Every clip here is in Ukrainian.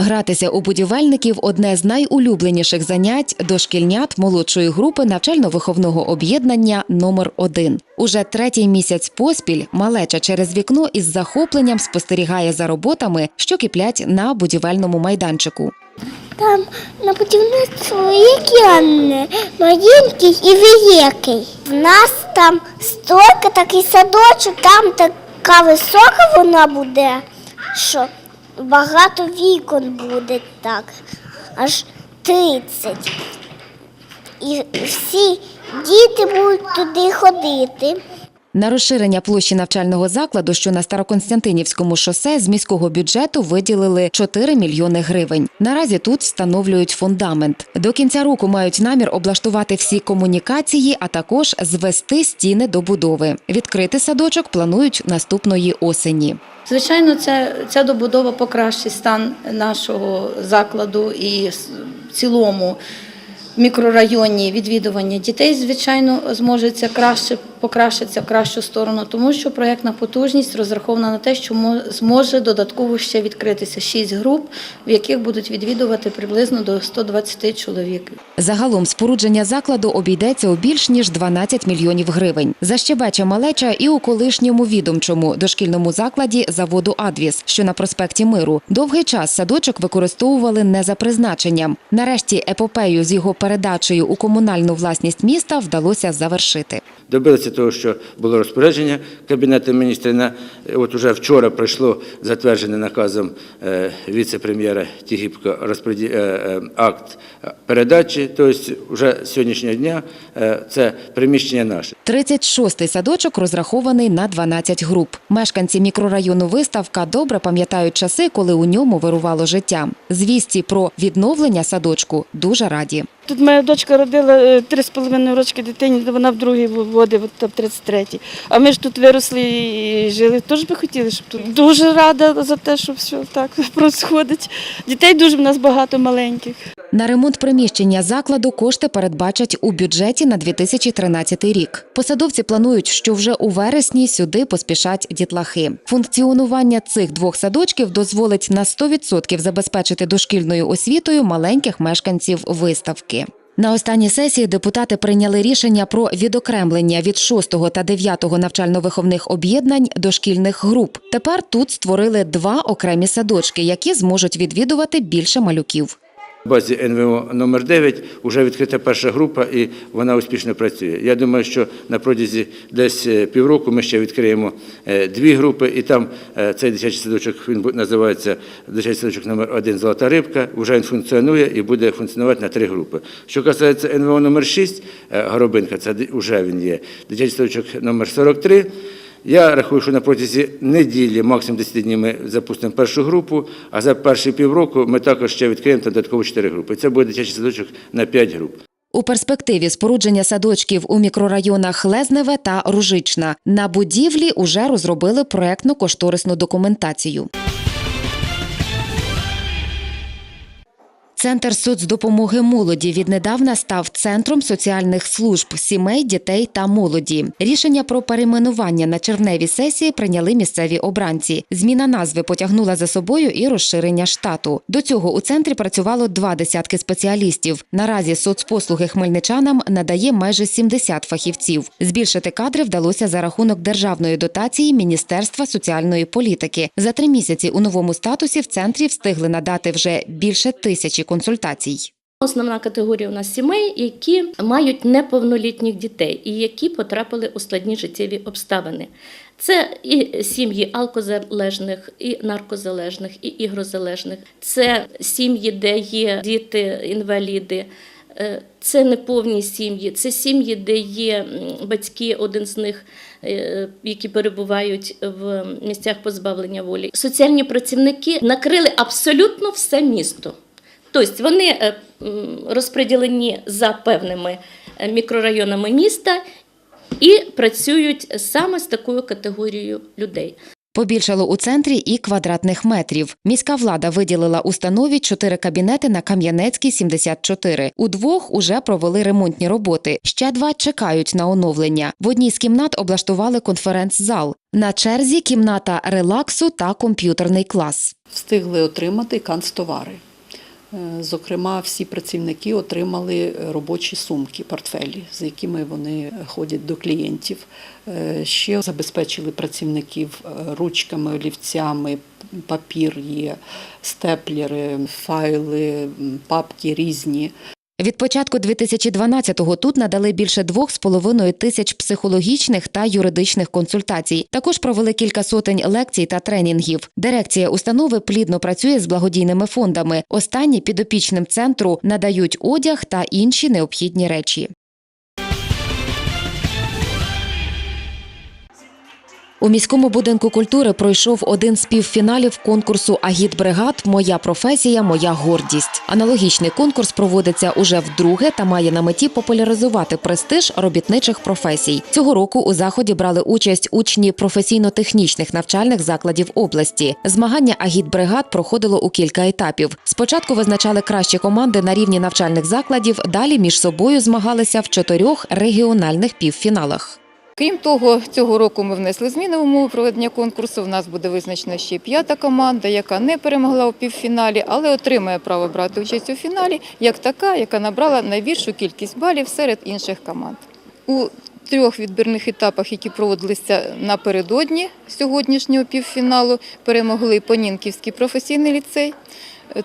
Гратися у будівельників одне з найулюбленіших занять дошкільнят молодшої групи навчально-виховного об'єднання номер 1 Уже третій місяць поспіль малеча через вікно із захопленням спостерігає за роботами, що киплять на будівельному майданчику. Там на будівництво є кіани, маленький і великий. В нас там стойка, такий садочок, там така висока вона буде, що багато вікон буде так, аж 30. І всі діти будуть туди ходити. На розширення площі навчального закладу, що на Староконстантинівському шосе, з міського бюджету виділили 4 мільйони гривень. Наразі тут встановлюють фундамент. До кінця року мають намір облаштувати всі комунікації, а також звести стіни до будови. Відкрити садочок планують наступної осені. Звичайно, це, ця добудова покращить стан нашого закладу і в цілому мікрорайоні відвідування дітей, звичайно, зможеться краще покращиться в кращу сторону, тому що проєктна потужність розрахована на те, що мо- зможе додатково ще відкритися шість груп, в яких будуть відвідувати приблизно до 120 чоловік. Загалом спорудження закладу обійдеться у більш ніж 12 мільйонів гривень. Защебече малеча і у колишньому відомчому дошкільному закладі заводу Адвіс, що на проспекті Миру. Довгий час садочок використовували не за призначенням. Нарешті епопею з його передачею у комунальну власність міста вдалося завершити. Добилися того, що було розпорядження Кабінету міністрів. На от уже вчора пройшло затверджене наказом е, віце-прем'єра Тігіпко розпоряді- е, е, акт передачі. Тобто, вже сьогоднішнього дня це приміщення наше. 36-й садочок розрахований на 12 груп. Мешканці мікрорайону Виставка добре пам'ятають часи, коли у ньому вирувало життя. Звісті про відновлення садочку дуже раді. Тут моя дочка родила е, три з половиною рочки дитині, вона в другій воді, от там 33-й. А ми ж тут виросли і жили. Тож би хотіли, щоб тут дуже рада за те, що все так відбувається. Дітей дуже в нас багато маленьких. На ремонт приміщення закладу кошти передбачать у бюджеті на 2013 рік. Посадовці планують, що вже у вересні сюди поспішать дітлахи. Функціонування цих двох садочків дозволить на 100% забезпечити дошкільною освітою маленьких мешканців виставки. На останній сесії депутати прийняли рішення про відокремлення від 6 та 9 навчально-виховних об'єднань дошкільних груп. Тепер тут створили два окремі садочки, які зможуть відвідувати більше малюків. В базі НВО номер 9 вже відкрита перша група і вона успішно працює. Я думаю, що на протязі десь е, півроку ми ще відкриємо е, дві групи, і там е, цей дитячий садочок він називається дитячий садочок номер 1 Золота рибка. Вже він функціонує і буде функціонувати на три групи. Що касається НВО номер 6 е, Горобинка, це вже він є. Дитячий садочок номер 43 я рахую, що на протязі неділі, максимум 10 днів, ми запустимо першу групу, а за перші півроку ми також ще відкриємо додатково 4 групи. Це буде дитячий садочок на 5 груп. У перспективі спорудження садочків у мікрорайонах Лезневе та Ружична на будівлі уже розробили проектну кошторисну документацію. Центр соцдопомоги молоді віднедавна став центром соціальних служб сімей, дітей та молоді. Рішення про перейменування на червневій сесії прийняли місцеві обранці. Зміна назви потягнула за собою і розширення штату. До цього у центрі працювало два десятки спеціалістів. Наразі соцпослуги хмельничанам надає майже 70 фахівців. Збільшити кадри вдалося за рахунок державної дотації Міністерства соціальної політики. За три місяці у новому статусі в центрі встигли надати вже більше тисячі консультацій. Основна категорія у нас сімей, які мають неповнолітніх дітей і які потрапили у складні життєві обставини. Це і сім'ї алкозалежних, і наркозалежних, і ігрозалежних. Це сім'ї, де є діти-інваліди. Е, Це неповні сім'ї, це сім'ї, де є батьки, один з них, е, які перебувають в місцях позбавлення волі. Соціальні працівники накрили абсолютно все місто. Тобто вони е, розподілені за певними е, мікрорайонами міста і працюють саме з такою категорією людей. Побільшало у центрі і квадратних метрів. Міська влада виділила установі чотири кабінети на Кам'янецькій 74. У двох уже провели ремонтні роботи. Ще два чекають на оновлення. В одній з кімнат облаштували конференц-зал. На черзі кімната релаксу та комп'ютерний клас. встигли отримати канцтовари. Е, Зокрема, всі працівники отримали робочі сумки, портфелі, з якими вони ходять до клієнтів. Е, Ще забезпечили працівників е, ручками, олівцями, папір є, степлери, файли, папки різні. Від початку 2012-го тут надали більше двох з половиною тисяч психологічних та юридичних консультацій. Також провели кілька сотень лекцій та тренінгів. Дирекція установи плідно працює з благодійними фондами. Останні підопічним центру надають одяг та інші необхідні речі. У міському будинку культури пройшов один з півфіналів конкурсу Агітбригад Моя професія, моя гордість. Аналогічний конкурс проводиться уже вдруге та має на меті популяризувати престиж робітничих професій. Цього року у заході брали участь учні професійно-технічних навчальних закладів області. Змагання агітбригад проходило у кілька етапів. Спочатку визначали кращі команди на рівні навчальних закладів. Далі між собою змагалися в чотирьох регіональних півфіналах. Крім того, цього року ми внесли зміни в умови проведення конкурсу. У нас буде визначена ще п'ята команда, яка не перемогла у півфіналі, але отримає право брати участь у фіналі як така, яка набрала найбільшу кількість балів серед інших команд. У трьох відбірних етапах, які проводилися напередодні сьогоднішнього півфіналу, перемогли Понінківський професійний ліцей.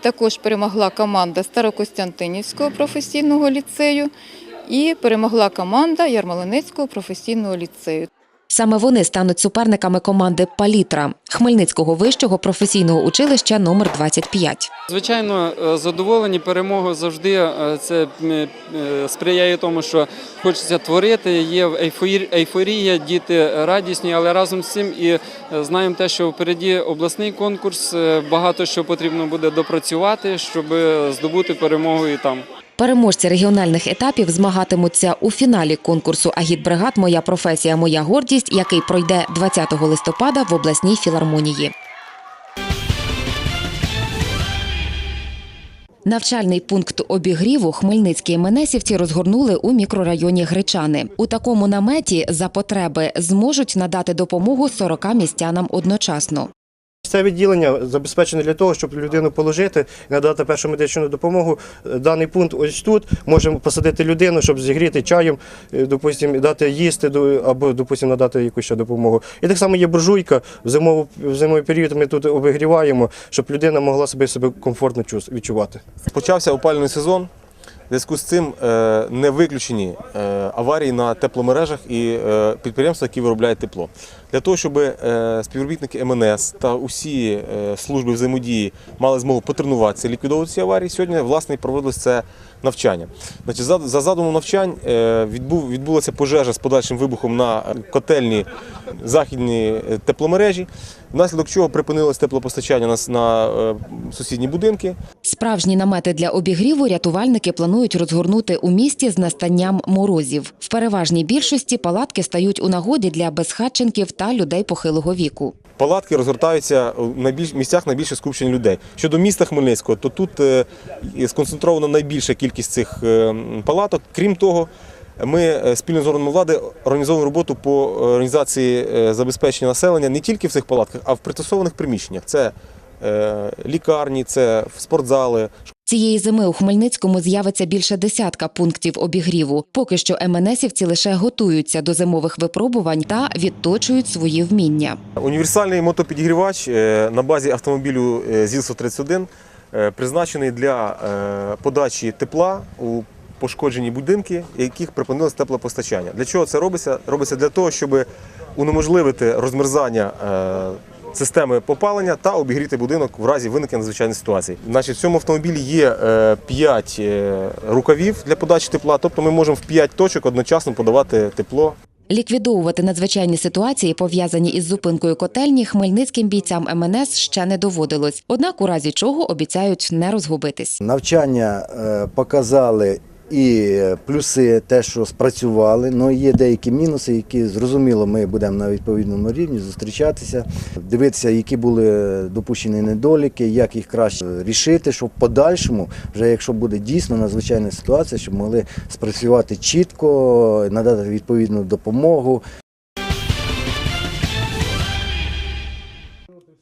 Також перемогла команда Старокостянтинівського професійного ліцею і перемогла команда Ярмолинецького професійного ліцею. Саме вони стануть суперниками команди Палітра Хмельницького вищого професійного училища номер 25. Звичайно, е, задоволені перемогою завжди е, це е, сприяє тому, що хочеться творити. Є ейфорі- ейфорія, діти радісні, але разом з цим і знаємо те, що впереді обласний конкурс. Багато що потрібно буде допрацювати, щоб здобути перемогу і там. Переможці регіональних етапів змагатимуться у фіналі конкурсу Агітбригад Моя професія, моя гордість, який пройде 20 листопада в обласній філармонії. Навчальний пункт обігріву хмельницькі менесівці розгорнули у мікрорайоні Гречани. У такому наметі за потреби зможуть надати допомогу 40 містянам одночасно. Це відділення забезпечене для того, щоб людину положити і надати першу медичну допомогу. Е, Даний пункт ось тут можемо посадити людину, щоб зігріти чаєм, е, допустим, дати їсти або, допустим, надати якусь ще допомогу. І так само є буржуйка. В зимову в зимовий період ми тут обігріваємо, щоб людина могла себе себе комфортно відчувати. Почався опалювальний сезон. Зв'язку з цим е, не виключені аварії на тепломережах і підприємства, які виробляють тепло. Для того, щоб е, співробітники МНС та усі е, служби взаємодії мали змогу потренуватися, ліквідовувати ці аварії, сьогодні власне проводилось це навчання. Значить, за, за задумом навчань е, відбув, відбулася пожежа з подальшим вибухом на котельні західні тепломережі, внаслідок чого припинилось теплопостачання на, на сусідні будинки. Справжні намети для обігріву рятувальники планують розгорнути у місті з настанням морозів. В переважній більшості палатки стають у нагоді для безхатченків та людей похилого віку. Палатки розгортаються в місцях найбільше скупчення людей. Щодо міста Хмельницького, то тут е, сконцентрована найбільша кількість цих е, палаток. Крім того, ми е, спільно з органами влади організовуємо роботу по організації забезпечення населення не тільки в цих палатках, а в пристосованих приміщеннях. Це лікарні, це спортзали, Цієї зими у Хмельницькому з'явиться більше десятка пунктів обігріву. Поки що МНСівці лише готуються до зимових випробувань та відточують свої вміння. Універсальний мотопідігрівач е, на базі автомобілю е, ЗІЛ-131 е, призначений для подачі тепла у пошкоджені будинки, яких припинилось теплопостачання. Для чого це робиться? Робиться для того, щоб унеможливити розмерзання системи попалення та обігріти будинок в разі виникнення надзвичайної ситуації. Значить, в цьому автомобілі є 5 рукавів для подачі тепла, тобто ми можемо в 5 точок одночасно подавати тепло Ліквідовувати надзвичайні ситуації, пов'язані із зупинкою котельні, хмельницьким бійцям МНС ще не доводилось. Однак, у разі чого обіцяють не розгубитись. Навчання е, показали і плюси, те, що спрацювали, але є деякі мінуси, які зрозуміло, ми будемо на відповідному рівні зустрічатися, дивитися, які були допущені недоліки, як їх краще рішити, щоб в подальшому, вже якщо буде дійсно надзвичайна ситуація, щоб могли спрацювати чітко, надати відповідну допомогу.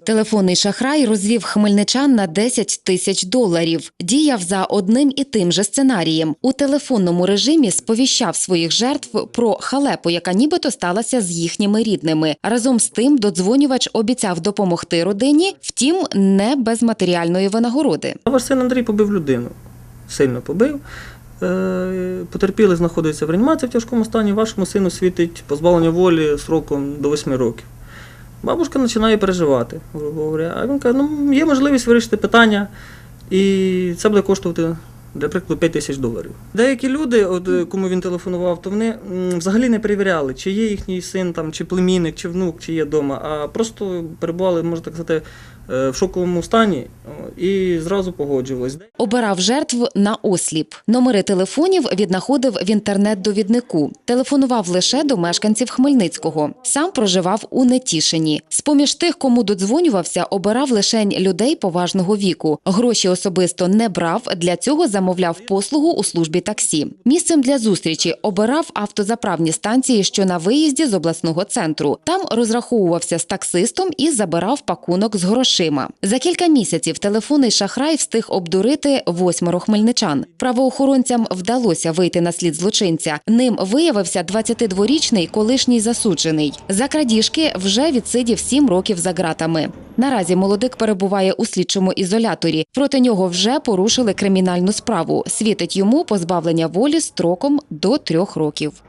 Телефонний шахрай розвів хмельничан на 10 тисяч доларів. Діяв за одним і тим же сценарієм. У телефонному режимі сповіщав своїх жертв про халепу, яка нібито сталася з їхніми рідними. Разом з тим додзвонювач обіцяв допомогти родині, втім, не без матеріальної винагороди. Ваш син Андрій побив людину. Сильно побив. Е, Потерпілий знаходиться в реанімації в тяжкому стані. Вашому сину світить позбавлення волі сроком до 8 років. Бабушка починає переживати, грубо говоря. А він каже, ну є можливість вирішити питання, і це буде коштувати, для прикладу, 5 тисяч доларів. Деякі люди, от, е, кому він телефонував, то вони взагалі не перевіряли, чи є їхній син, там, чи племінник, чи внук, чи є вдома, а просто перебували, можна так сказати, в шоковому стані і зразу погоджувались. Обирав жертв на осліп. Номери телефонів віднаходив в інтернет-довіднику. Телефонував лише до мешканців Хмельницького. Сам проживав у Нетішині. З-поміж тих, кому додзвонювався, обирав лишень людей поважного віку. Гроші особисто не брав. Для цього замовляв послугу у службі таксі. Місцем для зустрічі обирав автозаправні станції, що на виїзді з обласного центру. Там розраховувався з таксистом і забирав пакунок з грошима. За кілька місяців телефонний шахрай встиг обдурити восьмеро хмельничан. Правоохоронцям вдалося вийти на слід злочинця. Ним виявився 22-річний колишній засуджений. За крадіжки вже відсидів 7 років за ґратами. Наразі молодик перебуває у слідчому ізоляторі. Проти нього вже порушили кримінальну справу. Світить йому позбавлення волі строком до трьох років.